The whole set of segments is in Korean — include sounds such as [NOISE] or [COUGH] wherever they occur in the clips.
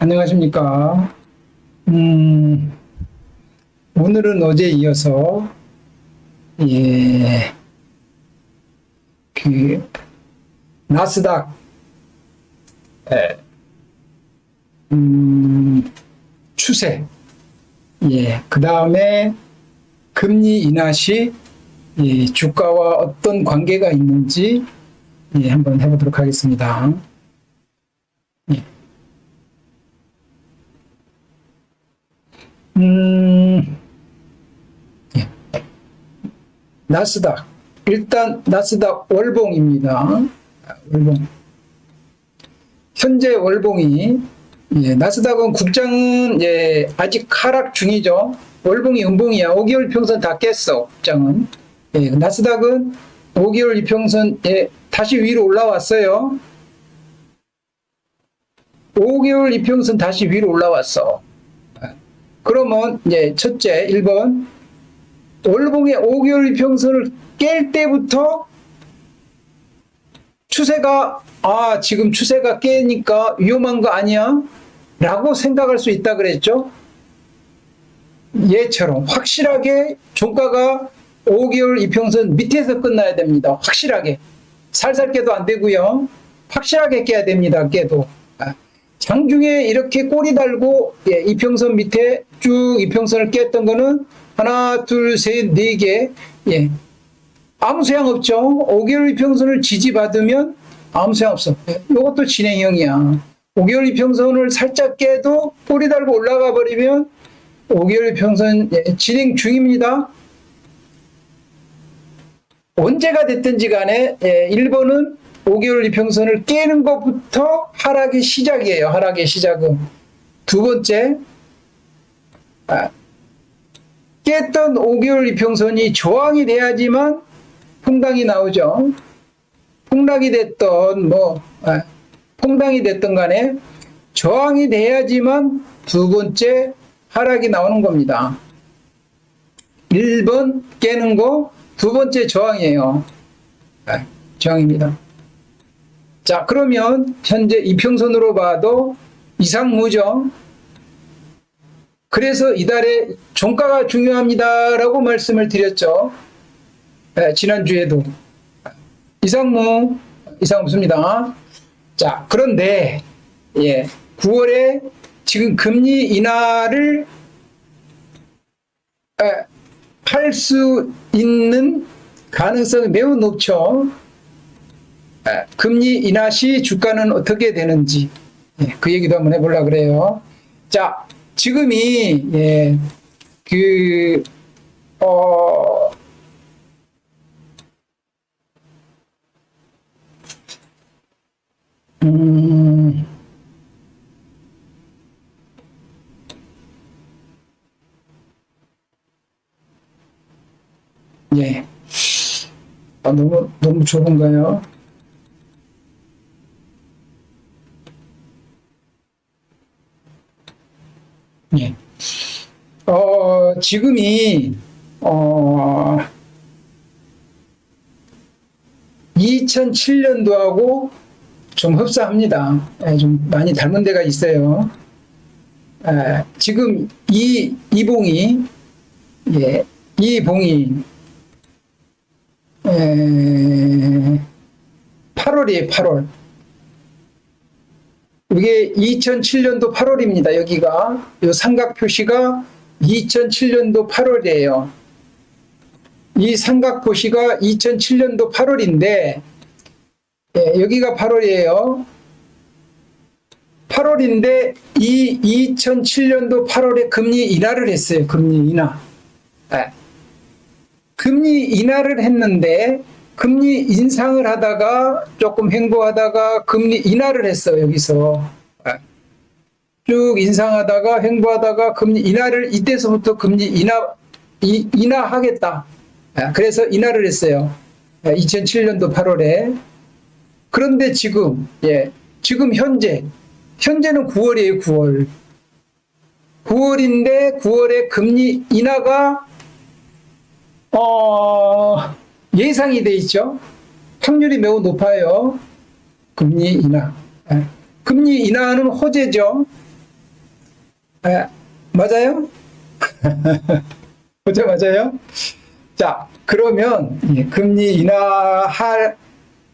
안녕하십니까. 음, 오늘은 어제 이어서, 예, 그, 나스닥, 에, 음, 추세, 예, 그 다음에 금리 인하 시, 예, 주가와 어떤 관계가 있는지, 예, 한번 해보도록 하겠습니다. 음, 예. 나스닥. 일단 나스닥 월봉입니다. 월봉. 현재 월봉이 예, 나스닥은 국장은 예, 아직 하락 중이죠. 월봉이 음봉이야. 5개월 평선 다 깼어. 국장은. 예, 나스닥은 5개월 이평선 예, 다시 위로 올라왔어요. 5개월 이평선 다시 위로 올라왔어. 그러면 이제 첫째 1번 월봉의 5개월 이평선을 깰 때부터 추세가 아 지금 추세가 깨니까 위험한 거 아니야? 라고 생각할 수 있다 그랬죠. 얘처럼 확실하게 종가가 5개월 이평선 밑에서 끝나야 됩니다. 확실하게 살살 깨도 안 되고요. 확실하게 깨야 됩니다. 깨도 아, 장중에 이렇게 꼬리 달고 예, 이평선 밑에 쭉 이평선을 깼던 거는 하나, 둘, 셋, 네 개. 예. 아무 소용 없죠. 5개월 이평선을 지지받으면 아무 소용 없어. 예, 이것도 진행형이야. 5개월 이평선을 살짝 깨도 꼬리 달고 올라가 버리면 5개월 이평선 예, 진행 중입니다. 언제가 됐든지 간에 예, 1번은 5개월 이평선을 깨는 것부터 하락의 시작이에요. 하락의 시작은. 두 번째, 아, 깼던 5개월 이평선이 저항이 돼야지만 폭락이 나오죠. 폭락이 됐던 뭐 아, 폭락이 됐던 간에 저항이 돼야지만 두 번째 하락이 나오는 겁니다. 1번 깨는 거 두 번째 저항이에요. 아, 저항입니다. 자, 그러면 현재 이평선으로 봐도 이상무죠. 그래서 이달에 종가가 중요합니다라고 말씀을 드렸죠. 네, 지난주에도. 이상무, 이상 없습니다. 자, 그런데, 예, 9월에 지금 금리 인하를 할 수 있는 가능성이 매우 높죠. 아, 금리 인하 시 주가는 어떻게 되는지 예, 그 얘기도 한번 해보려 그래요. 자, 지금이 예, 그 어, 음, 예, 아, 너무 너무 좁은가요? 예. 어, 지금이, 어, 2007년도하고 좀 흡사합니다. 예, 좀 많이 닮은 데가 있어요. 예, 지금 이, 이 봉이, 예, 이 봉이, 예, 8월이에요, 8월. 이게 2007년도 8월입니다. 여기가 이 삼각 표시가 2007년도 8월이에요. 이 삼각 표시가 2007년도 8월인데 예, 여기가 8월이에요. 8월인데 이 2007년도 8월에 금리 인하를 했어요. 금리 인하. 예. 금리 인하를 했는데 금리 인상을 하다가 조금 횡보하다가 금리 인하를 했어 여기서 아. 쭉 인상하다가 횡보하다가 금리 인하를 이때서부터 금리 인하 이, 인하하겠다 아, 그래서 인하를 했어요 2007년도 8월에 그런데 지금 예 지금 현재 현재는 9월이에요 9월 9월인데 9월에 금리 인하가 어 예상이 돼 있죠. 확률이 매우 높아요. 금리 인하. 예. 금리 인하는 호재죠. 에, 맞아요? [LAUGHS] 그죠 맞아요? 자 그러면 예, 금리 인하할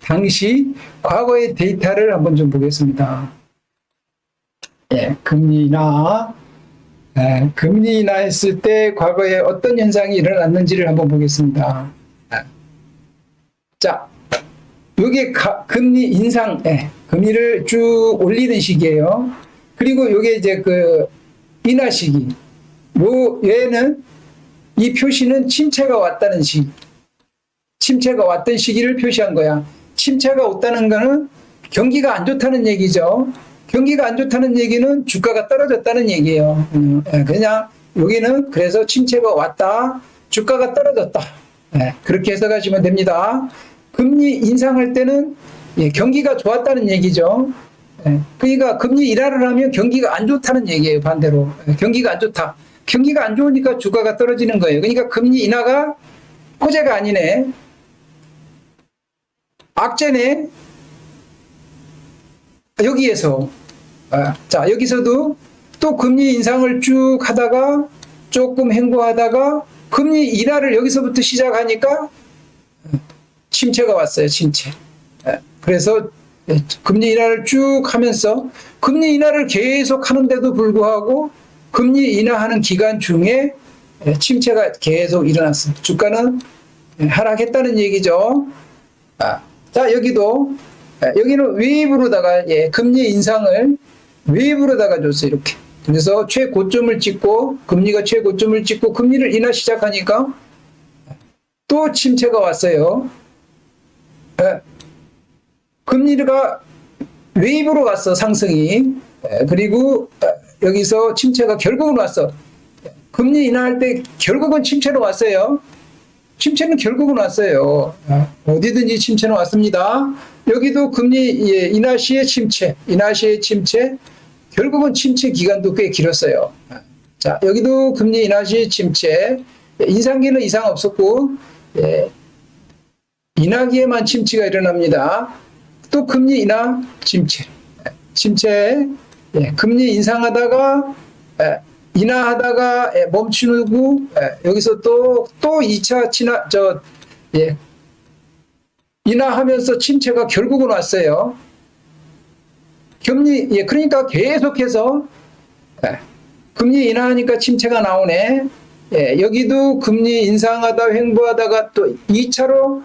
당시 과거의 데이터를 한번 좀 보겠습니다. 예, 금리 인하 예, 금리 인하했을 때 과거에 어떤 현상이 일어났는지를 한번 보겠습니다. 예. 자, 이게 금리 인상, 예, 금리를 쭉 올리는 시기예요. 그리고 이게 이제 그 인하 시기. 요 얘는 이 표시는 침체가 왔다는 시기. 침체가 왔던 시기를 표시한 거야. 침체가 왔다는 거는 경기가 안 좋다는 얘기죠. 경기가 안 좋다는 얘기는 주가가 떨어졌다는 얘기예요. 음, 예, 그냥 여기는 그래서 침체가 왔다, 주가가 떨어졌다. 예, 그렇게 해석하시면 됩니다. 금리 인상할 때는 예, 경기가 좋았다는 얘기죠. 예, 그러니까 금리 인하를 하면 경기가 안 좋다는 얘기예요. 반대로 예, 경기가 안 좋다. 경기가 안 좋으니까 주가가 떨어지는 거예요. 그러니까 금리 인하가 호재가 아니네. 악재네. 여기에서 아, 자 여기서도 또 금리 인상을 쭉 하다가 조금 행보하다가 금리 인하를 여기서부터 시작하니까 침체가 왔어요. 침체. 예, 그래서 금리 인하를 쭉 하면서 금리 인하를 계속 하는데도 불구하고 금리 인하하는 기간 중에 침체가 계속 일어났습니다. 주가는 하락했다는 얘기죠. 아, 자 여기도 여기는 웨이브로다가 예, 금리 인상을 웨이브로다가 줬어요 이렇게. 그래서 최고점을 찍고 금리가 최고점을 찍고 금리를 인하 시작하니까 또 침체가 왔어요. 예, 금리가 웨이브로 왔어 상승이. 예, 그리고 여기서 침체가 결국은 왔어. 금리 인하할 때 결국은 침체로 왔어요. 침체는 결국은 왔어요. 어디든지 침체는 왔습니다. 여기도 금리 예, 인하 시의 침체, 인하 시의 침체, 결국은 침체 기간도 꽤 길었어요. 자, 여기도 금리 인하 시의 침체, 인상기는 이상 없었고, 예, 인하기에만 침체가 일어납니다. 또 금리 인하 침체, 침체, 예, 금리 인상하다가 예, 인하하다가 예, 멈추고 예, 여기서 또 또 2차 친하 저 예, 인하하면서 침체가 결국은 왔어요. 금리 예 그러니까 계속해서 예, 금리 인하하니까 침체가 나오네. 예, 여기도 금리 인상하다 횡보하다가 또 2차로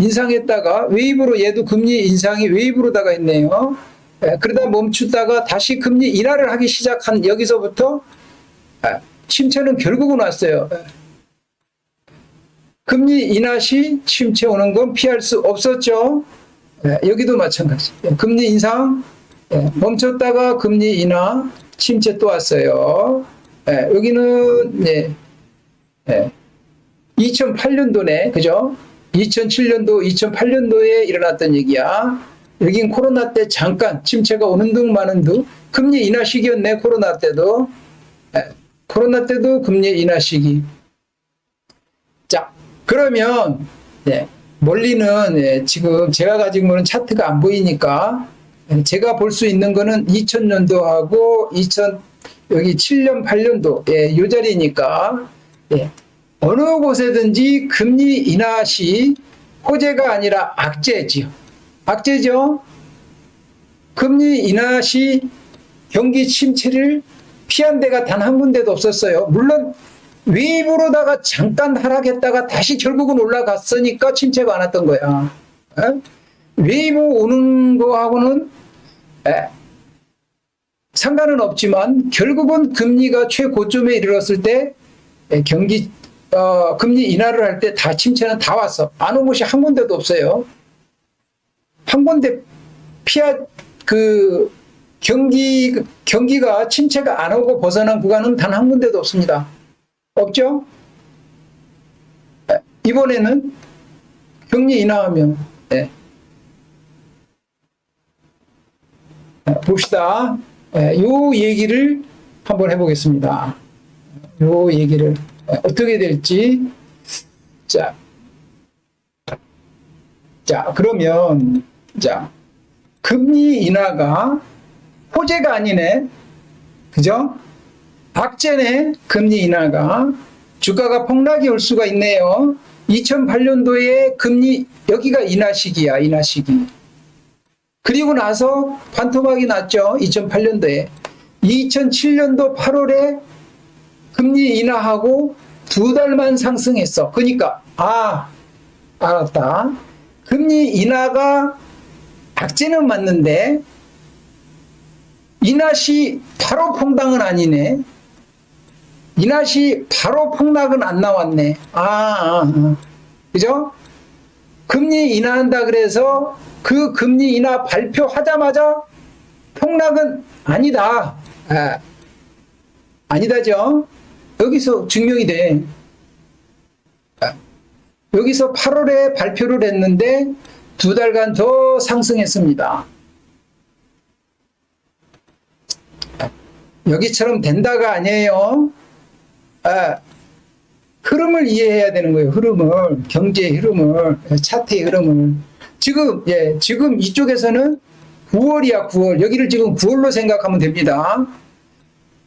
인상했다가 웨이브로 얘도 금리 인상이 웨이브로다가 있네요. 예, 그러다 멈추다가 다시 금리 인하를 하기 시작한 여기서부터 예, 침체는 결국은 왔어요. 예. 금리 인하 시 침체 오는 건 피할 수 없었죠. 예, 여기도 마찬가지. 예, 금리 인상 예, 멈췄다가 금리 인하 침체 또 왔어요. 예, 여기는 예, 예, 2008년도네, 그죠? 2007년도, 2008년도에 일어났던 얘기야. 여긴 코로나 때 잠깐 침체가 오는 둥 마는 둥 금리 인하 시기였네 코로나 때도. 에, 코로나 때도 금리 인하 시기. 자 그러면 예, 멀리는 예, 지금 제가 가진 거는 차트가 안 보이니까 예, 제가 볼 수 있는 거는 2000년도하고 2000 여기 7년 8년도 예, 요 자리니까 예, 어느 곳에든지 금리 인하 시 호재가 아니라 악재지요. 악재죠. 금리 인하 시 경기 침체를 피한 데가 단 한 군데도 없었어요. 물론 웨이브로다가 잠깐 하락했다가 다시 결국은 올라갔으니까 침체가 안 왔던 거야. 에? 웨이브 오는 거하고는 에, 상관은 없지만 결국은 금리가 최고점에 이르렀을 때 에, 경기 어, 금리 인하를 할 때 다 침체는 다 왔어. 안 온 곳이 한 군데도 없어요. 한 군데 피하 그 경기 경기가 침체가 안 오고 벗어난 구간은 단 한 군데도 없습니다. 없죠? 이번에는 경리 인하하면 네. 봅시다. 요 얘기를 한번 해보겠습니다. 요 얘기를 어떻게 될지 자, 자 그러면 자, 금리 인하가 호재가 아니네. 그죠? 악재네 금리 인하가 주가가 폭락이 올 수가 있네요. 2008년도에 금리 여기가 인하 시기야 인하 시기. 그리고 나서 반토막이 났죠. 2008년도에 2007년도 8월에 금리 인하하고 두 달만 상승했어. 그러니까 아 알았다. 금리 인하가 악재는 맞는데 인하 시 바로 폭락은 아니네. 인하 시 바로 폭락은 안 나왔네. 아, 아, 아. 그죠? 금리 인하한다 그래서 그 금리 인하 발표하자마자 폭락은 아니다. 아, 아니다죠. 여기서 증명이 돼. 아, 여기서 8월에 발표를 했는데 두 달간 더 상승했습니다. 여기처럼 된다가 아니에요. 아, 흐름을 이해해야 되는 거예요. 흐름을 경제의 흐름을 차트의 흐름을 지금 예 지금 이쪽에서는 9월이야 9월 여기를 지금 9월로 생각하면 됩니다.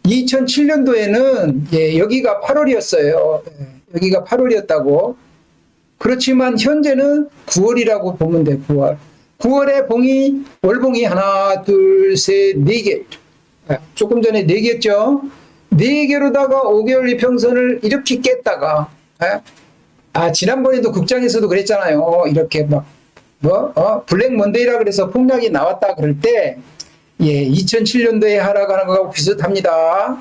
2007년도에는 예 여기가 8월이었어요. 예, 여기가 8월이었다고. 그렇지만 현재는 9월이라고 보면 돼 9월. 9월에 봉이 월봉이 하나 둘 셋 네 개. 아, 조금 전에 네 개였죠. 네 개로다가 5개월 이평선을 이렇게 깼다가 예? 아 지난번에도 국장에서도 그랬잖아요. 이렇게 막 뭐, 어, 블랙 먼데이라 그래서 폭락이 나왔다 그럴 때, 예, 2007년도에 하락하는 거하고 비슷합니다.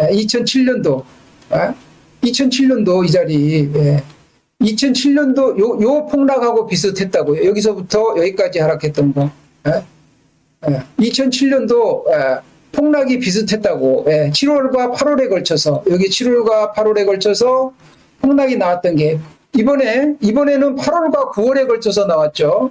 예, 2007년도, 예? 2007년도 이 자리, 예. 2007년도 요, 요 폭락하고 비슷했다고요. 여기서부터 여기까지 하락했던 거. 예? 예, 2007년도, 예, 폭락이 비슷했다고, 예, 7월과 8월에 걸쳐서, 여기 7월과 8월에 걸쳐서 폭락이 나왔던 게 이번에 이번에는 8월과 9월에 걸쳐서 나왔죠.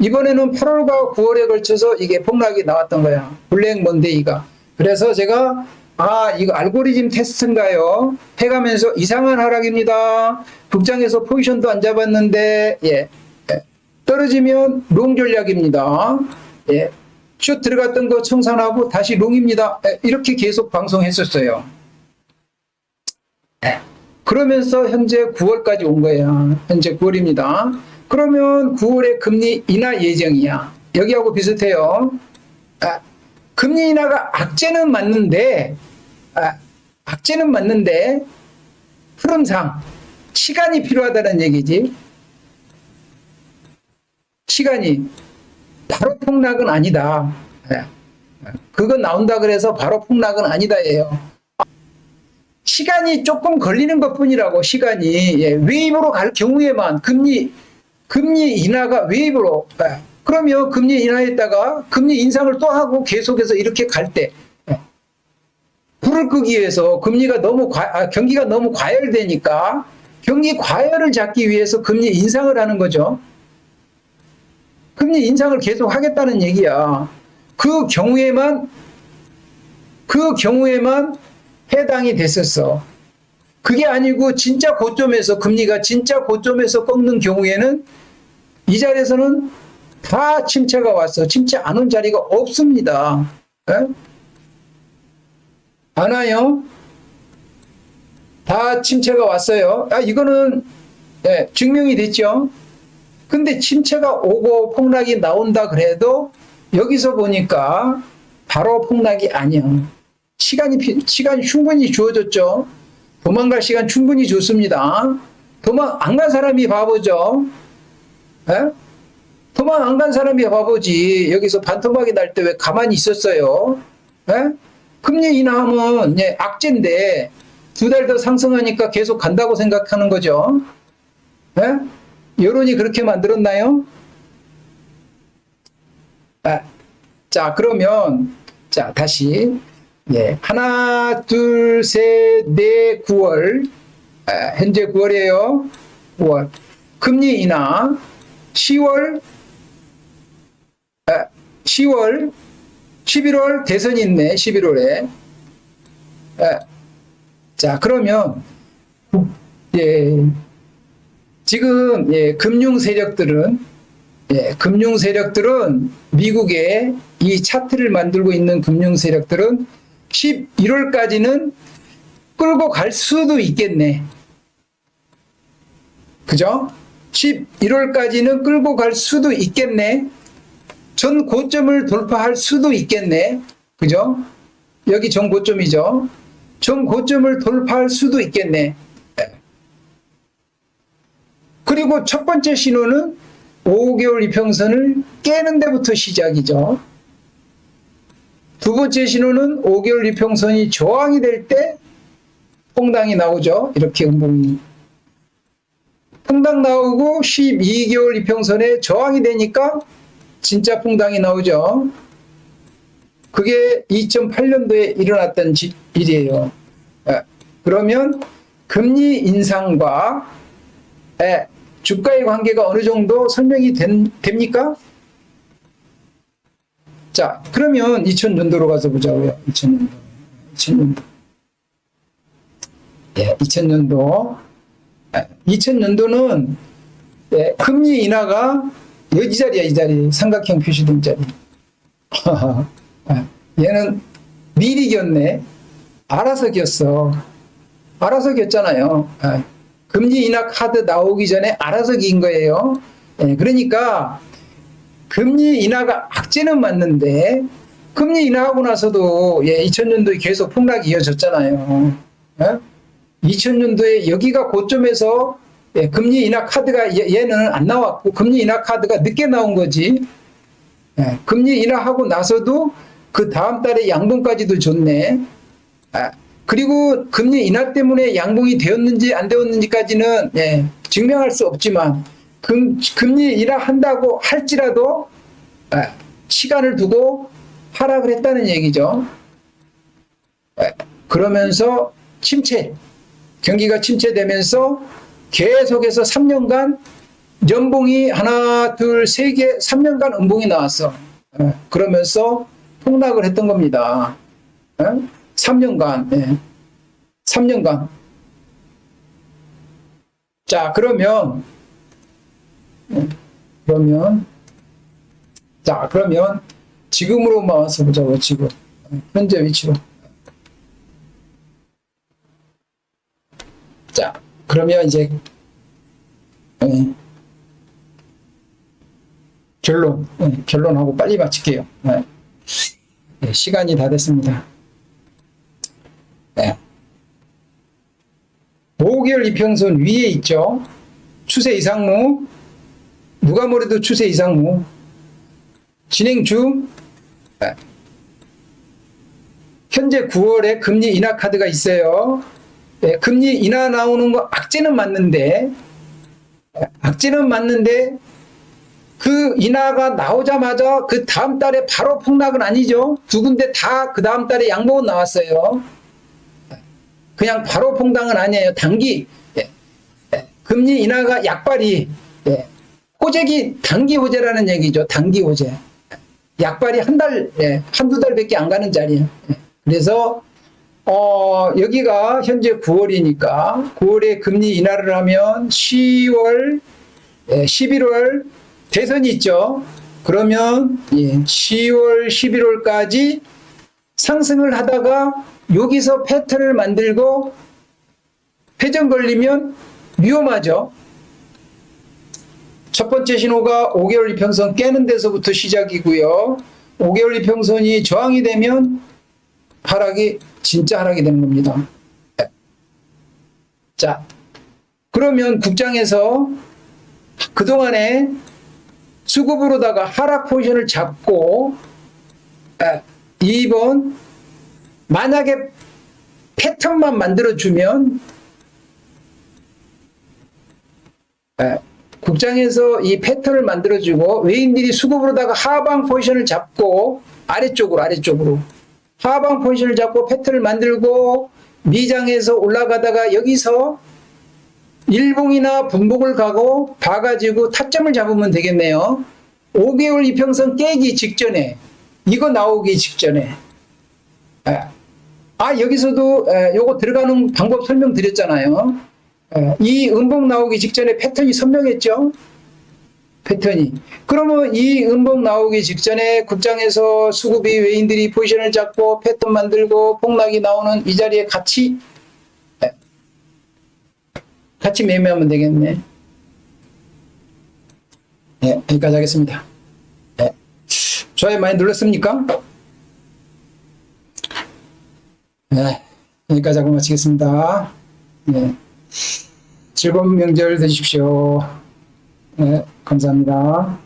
이번에는 8월과 9월에 걸쳐서 이게 폭락이 나왔던 거야. 블랙 먼데이가. 그래서 제가 아 이거 알고리즘 테스트인가요? 해가면서 이상한 하락입니다. 북장에서 포지션도 안 잡았는데 예, 예. 떨어지면 롱 전략입니다. 예. 슛 들어갔던 거 청산하고 다시 롱입니다. 예, 이렇게 계속 방송했었어요. 예. 그러면서 현재 9월까지 온 거야. 현재 9월입니다. 그러면 9월에 금리 인하 예정이야. 여기하고 비슷해요. 아, 금리 인하가 악재는 맞는데, 아, 악재는 맞는데, 흐름상 시간이 필요하다는 얘기지. 시간이 바로 폭락은 아니다. 예. 그거 나온다 그래서 바로 폭락은 아니다예요. 시간이 조금 걸리는 것 뿐이라고, 시간이. 예, 웨이브로 갈 경우에만 금리, 금리 인하가 웨이브로. 예, 그러면 금리 인하했다가 금리 인상을 또 하고 계속해서 이렇게 갈 때, 예, 불을 끄기 위해서 금리가 너무 과, 아, 경기가 너무 과열되니까 경기 과열을 잡기 위해서 금리 인상을 하는 거죠. 금리 인상을 계속 하겠다는 얘기야. 그 경우에만, 그 경우에만 해당이 됐었어. 그게 아니고 진짜 고점에서 금리가 진짜 고점에서 꺾는 경우에는 이 자리에서는 다 침체가 왔어. 침체 안 온 자리가 없습니다. 에? 안 와요? 다 침체가 왔어요. 아, 이거는 예, 증명이 됐죠. 근데 침체가 오고 폭락이 나온다 그래도 여기서 보니까 바로 폭락이 아니야. 시간이 피- 시간이 충분히 주어졌죠. 도망갈 시간 충분히 줬습니다. 도망 안 간 사람이 바보죠. 에? 도망 안 간 사람이 바보지. 여기서 반토막이 날 때 왜 가만히 있었어요? 에? 금리 인하하면 예, 악재인데 두 달 더 상승하니까 계속 간다고 생각하는 거죠. 에? 여론이 그렇게 만들었나요? 아, 자 그러면 자 다시 예, 하나, 둘, 셋, 넷, 9월. 아, 현재 9월이에요. 9월. 금리 인하. 10월, 아, 10월, 11월 대선이 있네. 11월에. 아, 자, 그러면, 예, 지금, 예, 금융 세력들은, 예, 금융 세력들은 미국의 이 차트를 만들고 있는 금융 세력들은 11월까지는 끌고 갈 수도 있겠네. 그죠? 11월까지는 끌고 갈 수도 있겠네. 전 고점을 돌파할 수도 있겠네. 그죠? 여기 전 고점이죠. 전 고점을 돌파할 수도 있겠네. 그리고 첫 번째 신호는 5개월 이평선을 깨는 데부터 시작이죠. 두 번째 신호는 5개월 이평선이 저항이 될때 퐁당이 나오죠. 이렇게 음봉이. 퐁당 나오고 12개월 이평선에 저항이 되니까 진짜 퐁당이 나오죠. 그게 2008년도에 일어났던 지- 일이에요. 예. 그러면 금리 인상과 예, 주가의 관계가 어느 정도 설명이 된- 됩니까? 자, 그러면 2000년도로 가서 보자고요. 2000년도. 2000년도. 예, 2000년도. 2000년도는 예, 금리 인하가 여기 이 자리야, 이 자리. 삼각형 표시된 자리. 아, 얘는 미리 겼네. 알아서 겼어. 알아서 겼잖아요. 아, 금리 인하 카드 나오기 전에 알아서 긴 거예요. 예, 그러니까 금리 인하가 악재는 맞는데 금리 인하하고 나서도 예, 2000년도에 계속 폭락이 이어졌잖아요. 예? 2000년도에 여기가 고점에서 예, 금리 인하 카드가 얘, 얘는 안 나왔고 금리 인하 카드가 늦게 나온 거지. 예, 금리 인하하고 나서도 그 다음 달에 양봉까지도 좋네. 아, 그리고 금리 인하 때문에 양봉이 되었는지 안 되었는지까지는 예, 증명할 수 없지만 금, 금리 인하한다고 할지라도 아, 시간을 두고 하락을 했다는 얘기죠. 예, 그러면서 침체, 경기가 침체되면서 계속해서 3년간 연봉이 하나, 둘, 세 개, 3년간 연봉이 나왔어. 예, 그러면서 폭락을 했던 겁니다. 예? 3년간, 예. 3년간. 자, 그러면, 예, 그러면, 자, 그러면, 지금으로 만 와서 보자고, 지금. 예, 현재 위치로. 자, 그러면 이제, 예. 결론, 예, 결론하고 빨리 마칠게요. 예. 예, 시간이 다 됐습니다. 네. 5개월 이평선 위에 있죠. 추세 이상무. 누가 뭐래도 추세 이상무. 진행 중. 네. 현재 9월에 금리 인하 카드가 있어요. 네, 금리 인하 나오는 거 악재는 맞는데, 네, 악재는 맞는데, 그 인하가 나오자마자 그 다음 달에 바로 폭락은 아니죠. 두 군데 다 그 다음 달에 양봉은 나왔어요. 그냥 바로 폭락은 아니에요. 단기 예. 예. 금리 인하가 약발이 예. 호재기 단기 호재라는 얘기죠. 단기 호재. 약발이 한 달, 예. 한두 달밖에 안 가는 자리예요. 예. 그래서 어, 여기가 현재 9월이니까 9월에 금리 인하를 하면 10월, 예, 11월 대선이 있죠. 그러면 예, 10월, 11월까지 상승을 하다가 여기서 패턴을 만들고 회전 걸리면 위험하죠. 첫 번째 신호가 5개월 이평선 깨는 데서부터 시작이고요. 5개월 이평선이 저항이 되면 하락이 진짜 하락이 되는 겁니다. 자, 그러면 국장에서 그동안에 수급으로다가 하락 포지션을 잡고 아, 2번 만약에 패턴만 만들어주면 아, 국장에서 이 패턴을 만들어주고 외인들이 수급으로다가 하방 포지션을 잡고 아래쪽으로 아래쪽으로 하방 포지션을 잡고 패턴을 만들고 미장에서 올라가다가 여기서 일봉이나 분봉을 가고 봐가지고 타점을 잡으면 되겠네요. 5개월 이평선 깨기 직전에 이거 나오기 직전에 아, 아 여기서도 에, 요거 들어가는 방법 설명드렸잖아요. 에, 이 음봉 나오기 직전에 패턴이 선명했죠. 패턴이. 그러면 이 음봉 나오기 직전에 국장에서 수급이 외인들이 포지션을 잡고 패턴 만들고 폭락이 나오는 이 자리에 같이 네. 같이 매매하면 되겠네. 네, 여기까지 하겠습니다. 네. 좋아요 많이 눌렀습니까? 네, 여기까지 하고 마치겠습니다. 네. 즐거운 명절 되십시오. 네, 감사합니다.